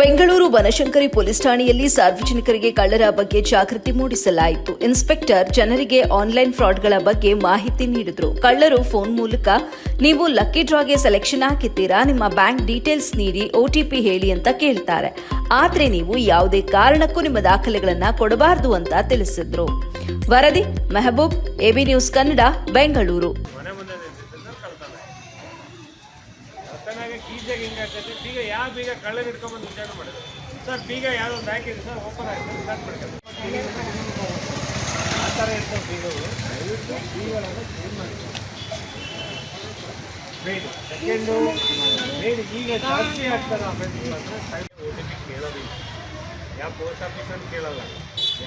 Bengaluru Banashankari police ಠಾಣೆಯಲ್ಲಿ ಸಾರ್ವಜನಿಕರಿಗೆ ಕಳ್ಳರ ಬಗ್ಗೆ ಜಾಗೃತಿ ಮೂಡಿಸಲಾಯಿತು. ಇನ್ಸ್ಪೆಕ್ಟರ್ ಜನರಿಗೆ ಆನ್ಲೈನ್ ಫ್ರಾಡ್ಗಳ ಬಗ್ಗೆ ಮಾಹಿತಿ ನೀಡಿದ್ರು. ಕಳ್ಳರು ಫೋನ್ ಮೂಲಕ, ನೀವು ಲಕ್ಕಿ ಡ್ರಾಗೆ ಸೆಲೆಕ್ಷನ್ ಹಾಕಿದ್ದೀರಾ? ನಿಮ್ಮ ಬ್ಯಾಂಕ್ ಡೀಟೇಲ್ಸ್ ನೀಡಿ ಒಟಿಪಿ ಹೇಳಿ ಅಂತ ಕೇಳ್ತಾರೆ. ಆದರೆ ನೀವು ಯಾವುದೇ ಕಾರಣಕ್ಕೂ ನಿಮ್ಮ ದಾಖಲೆಗಳನ್ನ ಕೊಡಬಾರದು ಅಂತ ತಿಳಿಸಿದ್ರು. ವರದಿ, ಮೆಹಬೂಬ್ ಎಬಿ ನ್ಯೂಸ್ ಕನ್ನಡ, ಬೆಂಗಳೂರು. ಕಳ್ತನಾಗ ಕೀಜಾಗ ಹಿಂಗೆ ಆಗ್ತೈತೆ. ಬೀಗ ಯಾವ ಬೀಗ ಕಳ್ಳ ಹಿಡ್ಕೊಂಬಂದು ವಿಚಾರಣೆ ಮಾಡಿದ್ರು. ಸರ್, ಬೀಗ ಯಾವ್ದೊಂದು ಒಂದು ಹಾಕಿದೆ ಸರ್ ಓಪನ್ ಆಗಿದೆ. ಸ್ಟಾರ್ಟ್ ಮಾಡ್ಕೊಂಡು ಆ ಥರ ಇರ್ತವೆ ಬೀಗಗಳು ದಯವಿಟ್ಟು ಬೀಗಗಳನ್ನು ಕ್ಲೀನ್ ಮಾಡಿ ಬೇಡಿ. ಸೆಕೆಂಡು ಬೇಡಿ. ಈಗ ಜಾಸ್ತಿ ಪಿ ಕೇಳೋದಿಲ್ಲ. ಯಾವ ಪೋಸ್ಟ್ ಆಫೀಸಲ್ಲಿ ಕೇಳಲ್ಲ.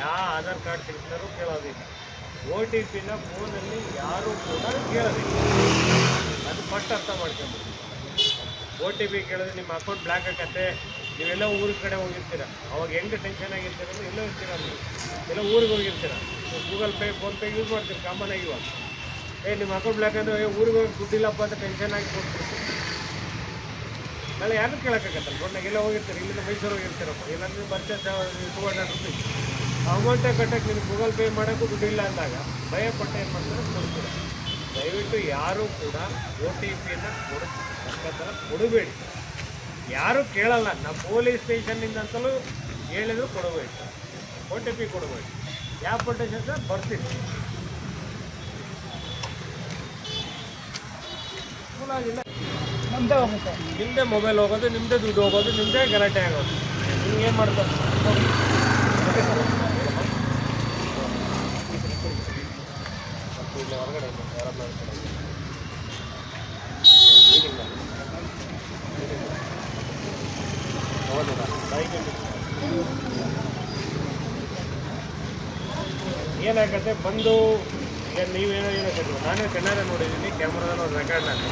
ಯಾವ ಆಧಾರ್ ಕಾರ್ಡ್ ಸಿಗ್ತಾರೋ ಕೇಳೋದಿಲ್ಲ. ಓ ಟಿ ಪಿನ ಫೋನಲ್ಲಿ ಯಾರೂ ಕೂಡ ಕೇಳೋದಿಲ್ಲ. ಅದು ಫಸ್ಟ್ ಅರ್ಥ ಮಾಡ್ಕೊಂಡು ಓ ಟಿ ಪಿ ಕೇಳಿದ್ರೆ ನಿಮ್ಮ ಅಕೌಂಟ್ ಬ್ಲ್ಯಾಕ್ ಆಗತ್ತೆ. ನೀವೆಲ್ಲ ಊರ ಕಡೆ ಹೋಗಿರ್ತೀರ. ಅವಾಗ ಹೆಂಗೆ ಟೆನ್ಷನ್ ಆಗಿರ್ತೀರ ಅಂದ್ರೆ ಎಲ್ಲೋ ಇರ್ತೀರ ನೀವು. ಎಲ್ಲ ಊರಿಗೆ ಹೋಗಿರ್ತೀರ. ಗೂಗಲ್ ಪೇ ಫೋನ್ಪೇ ಯೂಸ್ ಮಾಡ್ತೀರಿ ಕಾಮನ್ ಆಗಿ ಇವಾಗ. ಏ, ನಿಮ್ಮ ಅಕೌಂಟ್ ಬ್ಲಾಕ್ ಅಂದರೆ ಊರಿಗೆ ಹೋಗಿ ದುಡ್ಡಿಲ್ಲಪ್ಪ ಅಂತ ಟೆನ್ಷನ್ ಆಗಿ ಕೊಟ್ಬಿಡ್ತೀವಿ ನಾಳೆ ಯಾರು ಕೇಳೋಕ್ಕಾಗತ್ತಲ್ಲ. ರೋಡ್ನಾಗ ಎಲ್ಲ ಹೋಗಿರ್ತೀರಿ, ಇಲ್ಲಿಂದ ಮೈಸೂರು ಹೋಗಿರ್ತೀರಪ್ಪ ಇಲ್ಲಾಂದ್ರೆ ಬರ್ತಾ ಟೂ ಹಂಡ್ರೆಡ್ ರುಪೀಸ್ ಅಮೌಂಟೇ ಕಟ್ಟಕ್ಕೆ ನಿಮ್ಗೆ ಗೂಗಲ್ ಪೇ ಮಾಡೋಕ್ಕೂ ದುಡ್ಡಿಲ್ಲ ಅಂದಾಗ ಭಯ ಪಟ್ಟು ಏನು ಮಾಡ್ತಾರೆ? ಕೊಡ್ತೀರ. ದಯವಿಟ್ಟು ಯಾರೂ ಕೂಡ ಒ ಟಿ ಪಿನ ಕೊಡ ಥರ ಕೊಡಬೇಡಿ. ಯಾರೂ ಕೇಳಲ್ಲ ನಮ್ಮ ಪೊಲೀಸ್ ಸ್ಟೇಷನ್ನಿಂದ ಅಂತಲೂ ಹೇಳಿದ್ರು ಕೊಡಬೇಡಿ ಒ ಟಿ ಪಿ ಕೊಡಬೇಡಿ ಯಾವ ಪೊಲೀಸ್ ಸರ್ ಬರ್ತೀನಿ. ನಿಮ್ಮದೇ ಮೊಬೈಲ್ ಹೋಗೋದು ನಿಮ್ಮದೇ ದುಡ್ಡು ಹೋಗೋದು ನಿಮ್ಮದೇ ಗಲಾಟೆ ಆಗೋದು. ನಿಮ್ಗೆ ಏನು ಮಾಡ್ತಾರೆ? ಇಲ್ಲ ಹೊರಗಡೆ? ಏನಾಗತ್ತೆ? ಬಂದು ಈಗ ನೀವೇನೋ ಏನೋ ಕೇಳಿದ್ರು ನಾನೇ ಕಣ್ಣಾರೆ ನೋಡಿದ್ದೀನಿ ಕ್ಯಾಮ್ರಾದಲ್ಲಿ ಒಂದು ರೆಕಾರ್ಡ್ ನಾನು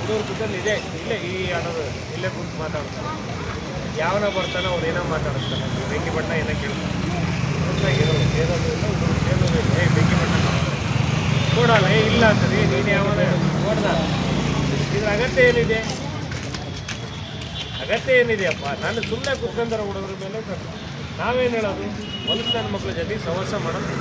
ಇನ್ನೂರು ಕುತ್ತಲ್ಲಿ ಇದೆ. ಇಲ್ಲೇ ಈ ಅನ್ನೋದು ಇಲ್ಲೇ ಕುಂತು ಮಾತಾಡ್ತಾರೆ. ಯಾವನ ಬರ್ತಾನೋ, ಅವ್ರು ಏನೋ ಮಾತಾಡಿಸ್ತಾನೆ ಈ ಬೆಂಕಿ ಬಣ್ಣ ಏನೋ ಕೇಳ್ತಾನೆ ಏನೋ ಏನಾದರೂ ನೋಡಲ್ಲ ಏ, ಇಲ್ಲ ಅಂತಾರೆ ನೀನು ಯಾವನ ನೋಡ್ದ ಇದ್ರ ಅಗತ್ಯ ಏನಿದೆ? ಅಗತ್ಯ ಏನಿದೆಯಪ್ಪ ನಾನು ಸುಮ್ಮನೆ ಕುತ್ಕೊಂಡಾರ ಹುಡುಗರ ಮೇಲೆ ನಾವೇನು ಹೇಳೋದು? ಹೊಲಸು ನನ್ನ ಮಕ್ಕಳ ಜೊತೆ ಸಮಸ್ಯೆ ಮಾಡೋದು.